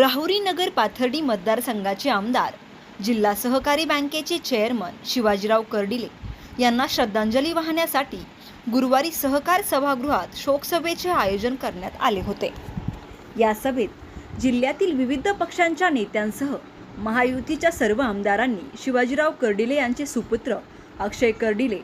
राहुरी नगर पाथर्डी मतदारसंघाचे आमदार जिल्हा सहकारी बँकेचे चेअरमन शिवाजीराव कर्डिले यांना श्रद्धांजली वाहण्यासाठी गुरुवारी सहकार सभागृहात शोकसभेचे आयोजन करण्यात आले होते. या सभेत जिल्ह्यातील विविध पक्षांच्या नेत्यांसह महायुतीच्या सर्व आमदारांनी शिवाजीराव कर्डिले यांचे सुपुत्र अक्षय कर्डिले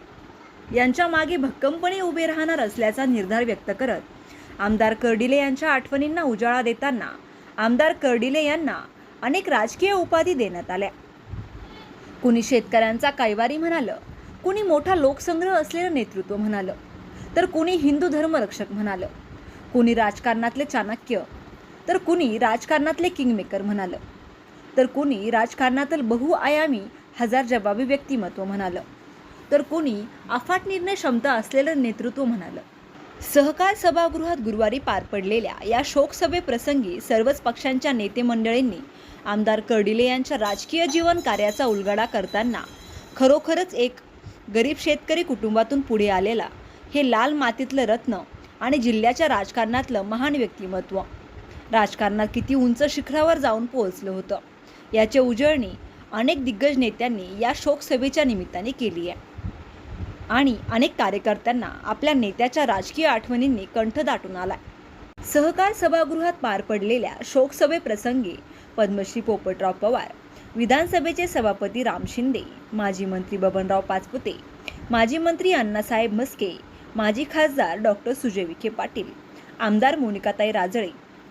यांच्या मागे भक्कमपणे उभे राहणार असल्याचा निर्धार व्यक्त करत आमदार कर्डिले यांच्या आठवणींना उजाळा देताना आमदार कर्डिले यांना अनेक राजकीय उपाधी देण्यात आल्या. कुणी शेतकऱ्यांचा कैवारी म्हणालं कुणी मोठा लोकसंग्रह असलेलं नेतृत्व म्हणालं तर कुणी हिंदू धर्मरक्षक म्हणालं कुणी राजकारणातले चाणक्य तर कुणी राजकारणातले किंगमेकर म्हणालं तर कुणी राजकारणातील बहुआयामी हजार जबाबी व्यक्तिमत्व म्हणालं तर कुणी अफाट निर्णय क्षमता असलेलं नेतृत्व म्हणालं. सहकार सभागृहात गुरुवारी पार पडलेल्या या शोकसभेप्रसंगी सर्वच पक्षांच्या नेतेमंडळींनी आमदार कर्डिले यांच्या राजकीय जीवन कार्याचा उलगडा करताना खरोखरच एक गरीब शेतकरी कुटुंबातून पुढे आलेला हे लाल मातीतलं रत्न आणि जिल्ह्याच्या राजकारणातलं महान व्यक्तिमत्व. राजकारणात किती उंच शिखरावर जाऊन पोहोचलं होतं याची उजळणी अनेक दिग्गज नेत्यांनी या शोकसभेच्या निमित्ताने केली आहे. आणि अनेक कार्यकर्त्यांना आपल्या नेत्याच्या राजकीय आठवणींनी कंठ दाटून आलाय. सहकार सभागृहात पार पडलेल्या शोकसभेप्रसंगी पद्मश्री पोपटराव पवार विधानसभेचे सभापती राम शिंदे माजी मंत्री बबनराव पाचपुते माजी मंत्री अण्णासाहेब मस्के माजी खासदार डॉक्टर सुजय विखे पाटील आमदार मोनिकाताई राजळे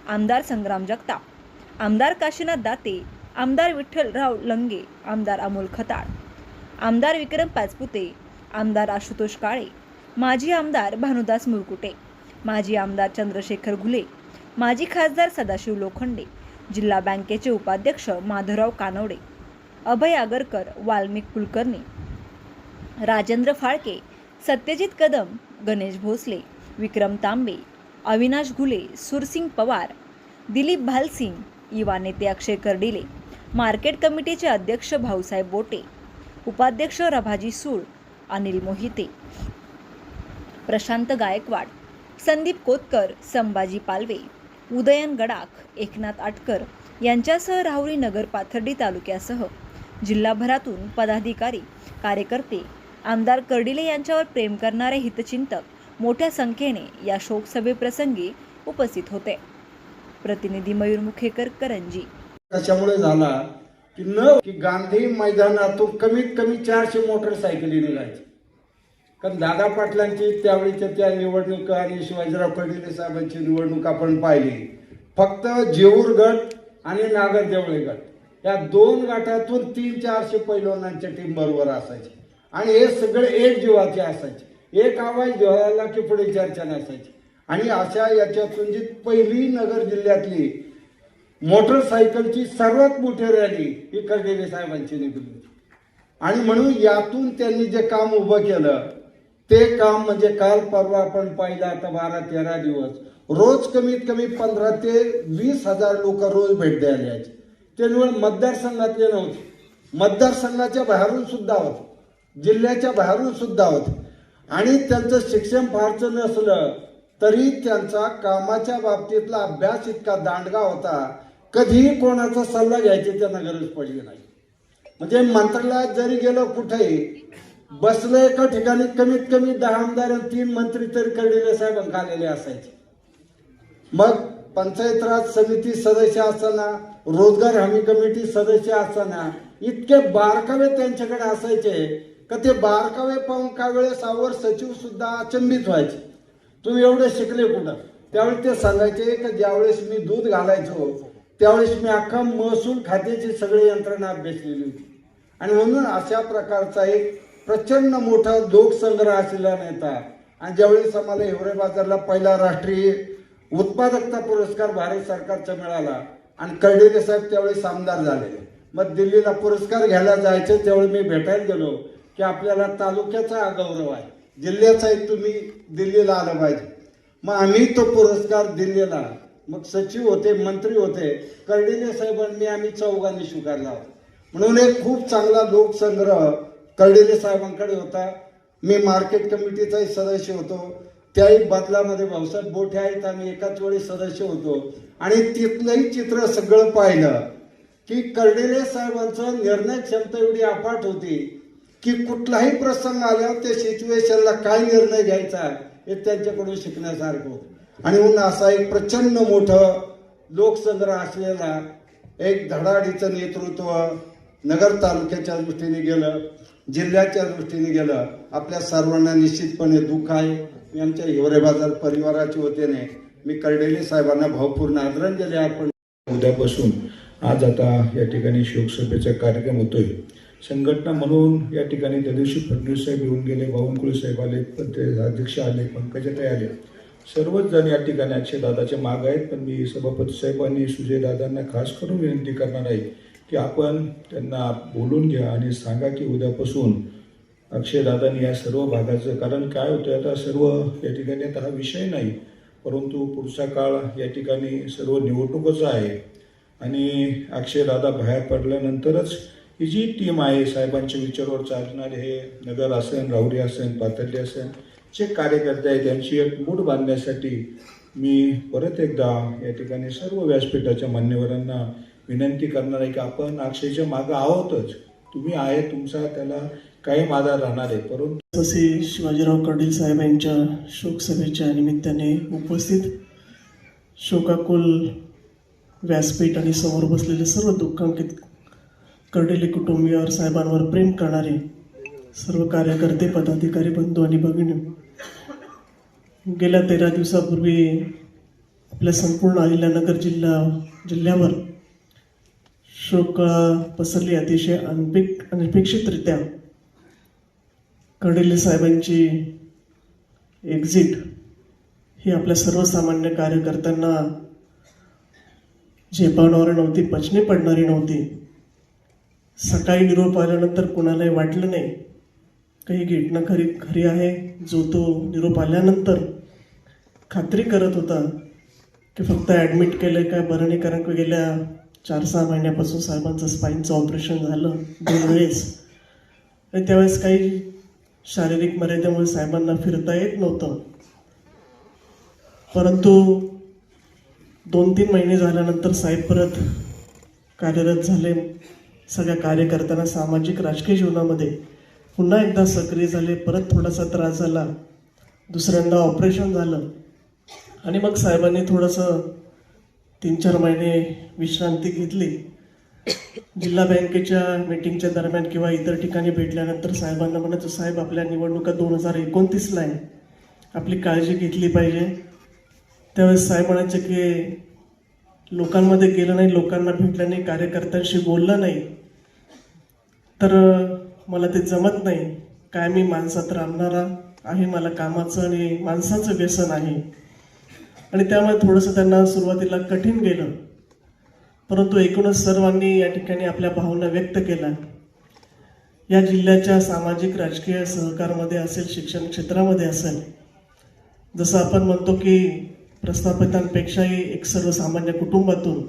आमदार संग्राम जगताप आमदार काशीनाथ दाते आमदार विठ्ठलराव लंगे आमदार अमोल खताळ आमदार विक्रम पाचपुते आमदार आशुतोष काळे माजी आमदार भानुदास मुरकुटे माजी आमदार चंद्रशेखर घुले माजी खासदार सदाशिव लोखंडे जिल्हा बँकेचे उपाध्यक्ष माधवराव कानवडे अभय आगरकर वाल्मिक कुलकर्णी राजेंद्र फाळके सत्यजित कदम गणेश भोसले विक्रम तांबे अविनाश घुले सुरसिंग पवार दिलीप भालसिंग युवा नेते अक्षय कर्डिले मार्केट कमिटीचे अध्यक्ष भाऊसाहेब बोटे उपाध्यक्ष रभाजी सूळ अनिल मोहिते. प्रशांत गायकवाड संदीप कोतकर संभाजी पालवे उदयन गडाख एकनाथ आटकर यांच्यासह राहुरी नगर पाथर्डी तालुक्यासह जिल्हाभरातून पदाधिकारी कार्यकर्ते आमदार कर्डिले यांच्यावर प्रेम करणारे हितचिंतक मोठ्या संख्येने या शोकसभेप्रसंगी उपस्थित होते. प्रतिनिधी मयूर मुखेकर करंजी. कशामुळे झाला की न की गांधी मैदानातून कमीत कमी चारशे मोटरसायकली निघायची. कारण दादा पाटलांची त्यावेळीच्या त्या निवडणूक आणि शिवाजीराव कर्डिले साहेबांची निवडणूक आपण पाहिली. फक्त जेऊर गट आणि नागर देवळे गट. या दोन गटातून तीन चारशे पैलवानांच्या टीम बरोबर असायचे. आणि हे सगळे एक जीवाचे असायचे. एक आवाज जेवायला की पुढे चर्चा नसायची. आणि अशा याच्यातून जी पहिली नगर जिल्ह्यातली मोटरसायकलची सर्वात मोठी रॅली ही कर्डिले साहेबांची निघली आणि म्हणून यातून त्यांनी जे काम उभं केलं ते काम म्हणजे काल परवा आपण पाहिलं आता बारा तेरा दिवस. रोज कमीत कमी पंधरा ते वीस हजार लोक रोज भेट द्यायला यायचे. ते निवड मतदारसंघातले नव्हते. मतदारसंघाच्या बाहेरून सुद्धा होते. जिल्ह्याच्या बाहेरून सुद्धा होते. आणि त्यांचं शिक्षण फारचं नसलं तरी त्यांचा कामाच्या बाबतीतला अभ्यास इतका दांडगा होता कधीही कोणाचा सल्ला घ्यायची त्यांना गरज पडली नाही. म्हणजे मंत्रालयात जरी गेलो कुठेही बसलं एका ठिकाणी कमीत कमी दहा आमदार आणि तीन मंत्री तरी कर्डिले साहेब आलेले असायचे. मग पंचायत राज समिती सदस्य असताना रोजगार हमी कमिटी सदस्य असताना इतके बारकावे त्यांच्याकडे असायचे का ते बारकावे पाहून का वेळेस आवर सचिव सुद्धा अचंबित व्हायचे. तुम्ही एवढे शिकले कुठं? त्यावेळी ते सांगायचे की ज्यावेळेस मी दूध घालायचो त्यावेळेस मी अख्खा महसूल खात्याची सगळी यंत्रणा अभ्यासलेली होती. आणि म्हणून अशा प्रकारचा एक प्रचंड मोठा लोकसंग्रह असलेला नेता. आणि ज्यावेळेस आम्हाला हिवरे बाजारला पहिला राष्ट्रीय उत्पादकता पुरस्कार भारत सरकारचा मिळाला आणि कर्डिले साहेब त्यावेळेस आमदार झाले. मग दिल्लीला पुरस्कार घ्यायला जायचे त्यावेळी मी भेटायला गेलो की आपल्याला तालुक्याचा गौरव आहे. जिल्ह्याचा एक तुम्ही दिल्लीला आलं पाहिजे. मग आम्ही तो पुरस्कार दिल्लीला. मग सचिव होते मंत्री होते कर्डिले साहेबांनी आम्ही चौघांनी स्वीकारला. होता म्हणून एक खूप चांगला लोकसंग्रह कर्डिले साहेबांकडे होता. मी मार्केट कमिटीचाही सदस्य होतो. त्याही बदलामध्ये भाऊसाहेब बोठे आहेत. आम्ही एकाच वेळी सदस्य होतो. आणि तिथलंही चित्र सगळं पाहिलं की कर्डिले साहेबांचं निर्णय क्षमता एवढी अफाट होती. की कुठलाही प्रसंग आल्यावर त्या सिच्युएशनला काय निर्णय घ्यायचा हे त्यांच्याकडून शिकण्यासारखं होतं. आणि म्हणून असा एक प्रचंड मोठं लोकसंग्रह असलेला एक धडाडीचं नेतृत्व नगर तालुक्याच्या दृष्टीने गेलं जिल्ह्याच्या दृष्टीने गेलं आपल्या सर्वांना निश्चितपणे दुःख आहे. मी आमच्या हिवरे बाजार परिवाराच्या वतीने मी कर्डेले साहेबांना भावपूर्ण आदरांजली अर्पण उद्यापासून आज आता या ठिकाणी शोकसभेचा कार्यक्रम होतोय. संघटना म्हणून या ठिकाणी त्या दिवशी फडणवीस साहेब येऊन गेले बावनकुळे साहेब आले अध्यक्ष आले पंकजाताई आले. सर्वच जण या ठिकाणी अक्षय दादाच्या माग आहेत पण मी सभापती साहेबांनी सुजय दादांना खास करून विनंती करणार आहे की आपण त्यांना बोलून घ्या आणि सांगा की उद्यापासून अक्षयदादांनी या सर्व भागाचं कारण काय होतं आता सर्व या ठिकाणी आता हा विषय नाही परंतु पुढचा काळ या ठिकाणी सर्व निवडणुकच आहे. आणि अक्षयदादा बाहेर पडल्यानंतरच ही जी टीम आहे साहेबांच्या विचारावर चालणारे हे नगर असेल राहुरी असेल पातळी असेल जे कार्यकर्ते आहेत त्यांची एक मूड बांधण्यासाठी मी परत एकदा या ठिकाणी सर्व व्यासपीठाच्या मान्यवरांना विनंती करणार आहे की आपण अक्षयच्या मागं आहोतच. तुम्ही आहे तुमचा त्याला कायम आधार राहणार आहे परंतु तसे शिवाजीराव कडील साहेब यांच्या शोकसभेच्या निमित्ताने उपस्थित शोकाकुल व्यासपीठ आणि समोर बसलेले सर्व दुःखांकित कर्डिले कुटुंबीयावर साहेबांवर प्रेम करणारे सर्व कार्यकर्ते पदाधिकारी बंधू आणि भगिनी गेल्या तेरा दिवसापूर्वी आपल्या संपूर्ण अहिल्यानगर जिल्हा जिल्ह्यावर शोक पसरली. अतिशय अनपेक अनपेक्षितरित्या कर्डिले साहेबांची एक्झिट ही आपल्या सर्वसामान्य कार्यकर्त्यांना झेपावणारी नव्हती पचनी पडणारी नव्हती. सकाळी निरोप आल्यानंतर कुणालाही वाटलं नाही. काही घटना खरी खरी आहे. जो तो निरोप आल्यानंतर खात्री करत होता की फक्त ॲडमिट केलं काय बरं नाही कारण की गेल्या चार सहा महिन्यापासून साहेबांचं स्पाईनचं ऑपरेशन झालं दोन वेळेस. आणि त्यावेळेस काही शारीरिक मर्यादेमुळे साहेबांना फिरता येत नव्हतं. परंतु दोन तीन महिने झाल्यानंतर साहेब परत कार्यरत झाले. सगळ्या कार्यकर्त्यांना सामाजिक राजकीय जीवनामध्ये पुन्हा एकदा सक्रिय झाले परत थोडासा त्रास झाला दुसऱ्यांदा ऑपरेशन झालं. आणि मग साहेबांनी थोडंसं तीन चार महिने विश्रांती घेतली. जिल्हा बँकेच्या मीटिंगच्या दरम्यान किंवा इतर ठिकाणी भेटल्यानंतर साहेबांना म्हणायचं साहेब आपल्या निवडणुका दोन हजार एकोणतीसला आहे. आपली काळजी घेतली पाहिजे. त्यावेळेस साहेब म्हणायचे की लोकांमध्ये गेलं नाही लोकांना भेटलं नाही कार्यकर्त्यांशी बोललं नाही. तर मला ते जमत नाही. काय मी माणसात राबणारा आहे मला कामाचं आणि माणसाचं व्यसन आहे. आणि त्यामुळे थोडंसं त्यांना सुरुवातीला कठीण गेलं. परंतु एकूणच सर्वांनी या ठिकाणी आपल्या भावना व्यक्त केल्या. या जिल्ह्याच्या सामाजिक राजकीय सहकारमध्ये असेल शिक्षण क्षेत्रामध्ये असेल जसं आपण म्हणतो की प्रस्थापितांपेक्षाही एक सर्वसामान्य कुटुंबातून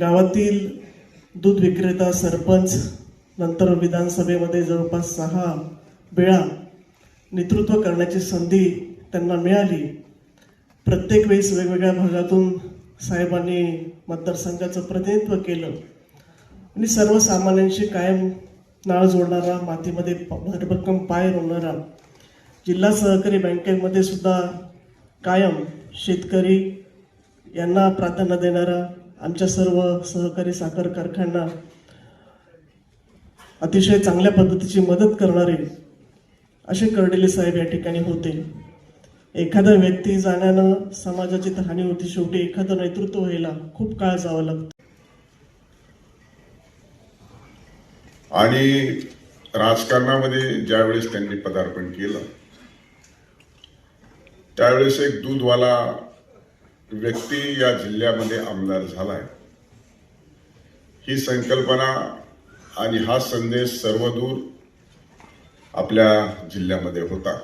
गावातील दूध विक्रेता सरपंच नंतर विधानसभेमध्ये जवळपास सहा वेळा नेतृत्व करण्याची संधी त्यांना मिळाली. प्रत्येक वेळेस वेगवेगळ्या भागातून साहेबांनी मतदारसंघाचं प्रतिनिधित्व केलं. आणि सर्वसामान्यांशी कायम नाळ जोडणारा मातीमध्ये भरभक्कम पाय रोवणारा जिल्हा सहकारी बँकेमध्ये सुद्धा कायम शेतकरी यांना प्राधान्य देणारा आमच्या सर्व सहकारी साखर कारखाना अतिशय चांगल्या पद्धतीची मदत करणारे असे कर्डिले साहेब या ठिकाणी होते. एखादा व्यक्ती जाण्यानं समाजाची तर हानी होती शेवटी एखादं नेतृत्व व्हायला खूप काळ जावं लागतं. आणि राजकारणामध्ये ज्यावेळेस त्यांनी पदार्पण केलं त्यावेळेस एक दूधवाला व्यक्ती या जिल्ह्यामध्ये आमदार झालाय. ही संकल्पना आणि हा संदेश सर्वदूर आपल्या जिल्ह्यामध्ये होता.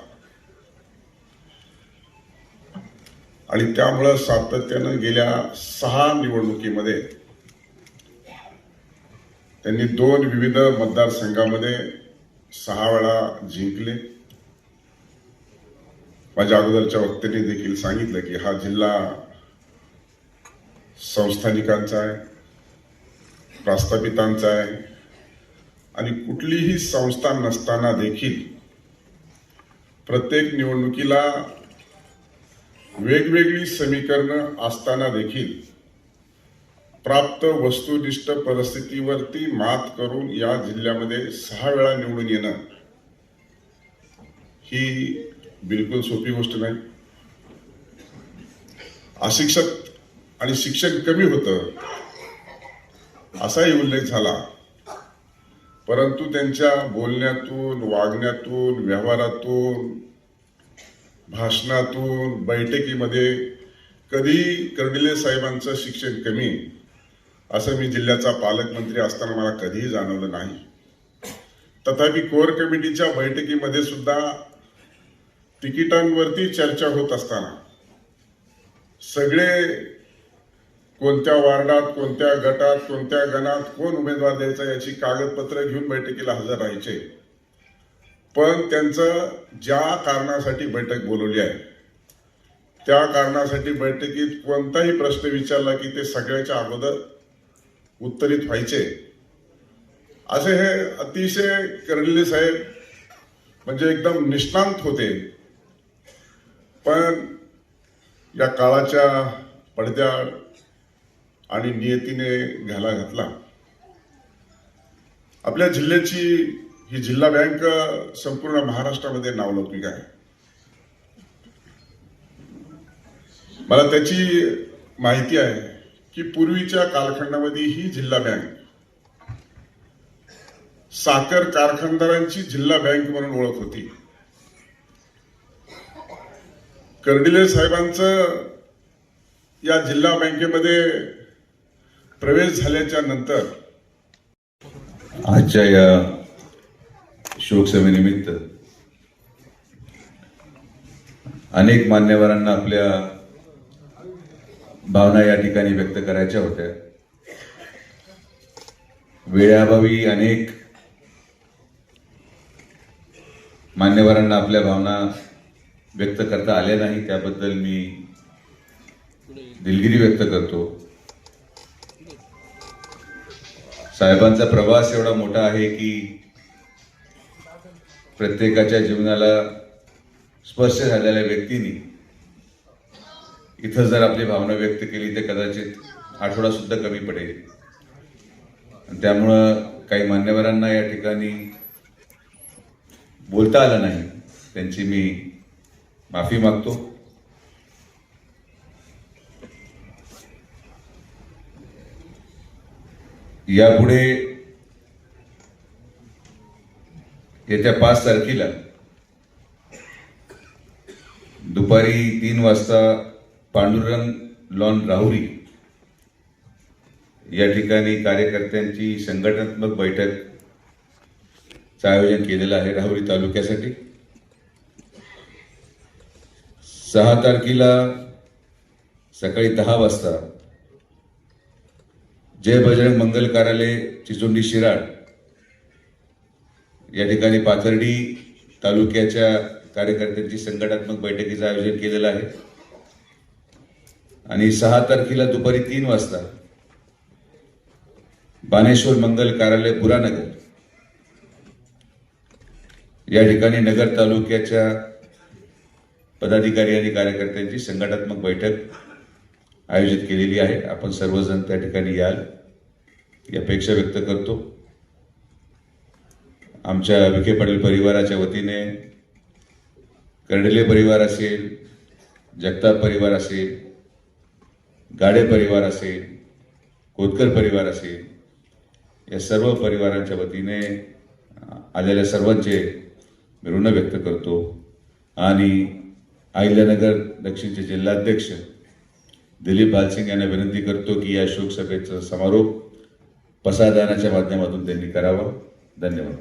आणि त्यामुळं सातत्यानं गेल्या सहा निवडणुकीमध्ये त्यांनी दोन विविध मतदारसंघामध्ये सहा वेळा जिंकले. माझ्या अगोदरच्या वक्त्यांनी देखील सांगितलं की हा जिल्हा संस्थानिकांचा आहे प्रस्थापितांचा आहे आणि कुठलीही संस्था नसताना देखील प्रत्येक निवडणुकीला वेगवेगळी समीकरणं असताना देखील प्राप्त वस्तुनिष्ठ परिस्थितीवरती मात करून या जिल्ह्यामध्ये सहा वेळा निवडून येणं ही बिलकुल सोपी गोष्ट नाही. अशिक्षक आणि शिक्षण कमी होतं असाही उल्लेख झाला. परंतु त्यांच्या बोलण्यातून वागण्यातून व्यवहारातून भाषणातून बैठकीमध्ये कधी कर्डिले साहेबांचं शिक्षण कमी असं मी जिल्ह्याचा पालकमंत्री असताना मला कधीही जाणवलं नाही. तथापि कोर कमिटीच्या बैठकीमध्ये सुद्धा तिकिटांवरती चर्चा होत असताना सगळे कोणत्या वार्डात कोणत्या गटात कोणत्या गणात कोण उमेदवार द्यायचा याची कागदपत्र घेऊन बैठकीला हजर राहायचे. पण त्यांचं ज्या कारणासाठी बैठक बोलवली आहे त्या कारणासाठी बैठकीत कोणताही प्रश्न विचारला की ते सगळ्याच्या अगोदर उत्तरित व्हायचे. असे हे अतिशय कर्डिले साहेब म्हणजे एकदम निष्णांत होते. पण या काळाच्या पडद्या आणि नियतीने घ्यायला घातला. आपल्या जिल्ह्याची ही जिल्हा बँक संपूर्ण महाराष्ट्रामध्ये नावलौकिक आहे. मला त्याची माहिती आहे की पूर्वीच्या कालखंडामध्ये ही जिल्हा बँक साखर कारखानदारांची जिल्हा बँक म्हणून ओळख होती. कर्डिले साहेबांचं या जिल्हा बँकेमध्ये प्रवेश झाल्याच्यानंतर आजच्या या शोकसभेनिमित्त अनेक मान्यवरांना आपल्या भावना या ठिकाणी व्यक्त करायच्या होत्या. वेळाभावी अनेक मान्यवरांना आपल्या भावना व्यक्त करता आल्या नाही त्याबद्दल मी दिलगिरी व्यक्त करतो. साहेबांचा प्रवास एवढा मोठा आहे की प्रत्येकाच्या जीवनाला स्पर्श झालेल्या व्यक्तीनी इथं जर आपली भावना व्यक्त केली तर कदाचित आठवडा सुद्धा कमी पडेल. त्यामुळं काही मान्यवरांना या ठिकाणी बोलता आलं नाही त्यांची मी माफी मागतो. यापुढे येत्या पाच तारखेला दुपारी तीन वाजता पांडुरंग लॉन राहुरी या ठिकाणी कार्यकर्त्यांची संघटनात्मक बैठक आयोजन केलेलं आहे राहुरी तालुक्यासाठी. सहा तारखेला सकाळी दहा वाजता जय बजरंग मंगल कार्यालय चिचोंडी शिराड या ठिकाणी पाथर्डी तालुक्याच्या कार्यकर्त्यांची संघटनात्मक बैठकीचं आयोजन केलेलं आहे. आणि सहा तारखेला दुपारी तीन वाजता बानेश्वर मंगल कार्यालय पुरानगर या ठिकाणी नगर तालुक्याच्या पदाधिकारी आणि कार्यकर्त्यांची संघटनात्मक बैठक आयोजित केलेली आहे. आपण सर्वजण त्या ठिकाणी याल. ही अपेक्षा व्यक्त करतो. आमच्या विखे पाटील परिवाराच्या वतीने कर्डिले परिवार असेल जगताप परिवार असेल गाडे परिवार असेल कोतकर परिवार असेल या सर्व परिवारांच्या वतीने आलेल्या सर्वांचे मी ऋण व्यक्त करतो. आणि अहिल्यानगर दक्षिणचे जिल्हाध्यक्ष दिलीप भालसिंग यांना विनंती करतो की या शोकसभेचा समारोप प्रसादानाच्या माध्यमातून त्यांनी करावा. धन्यवाद.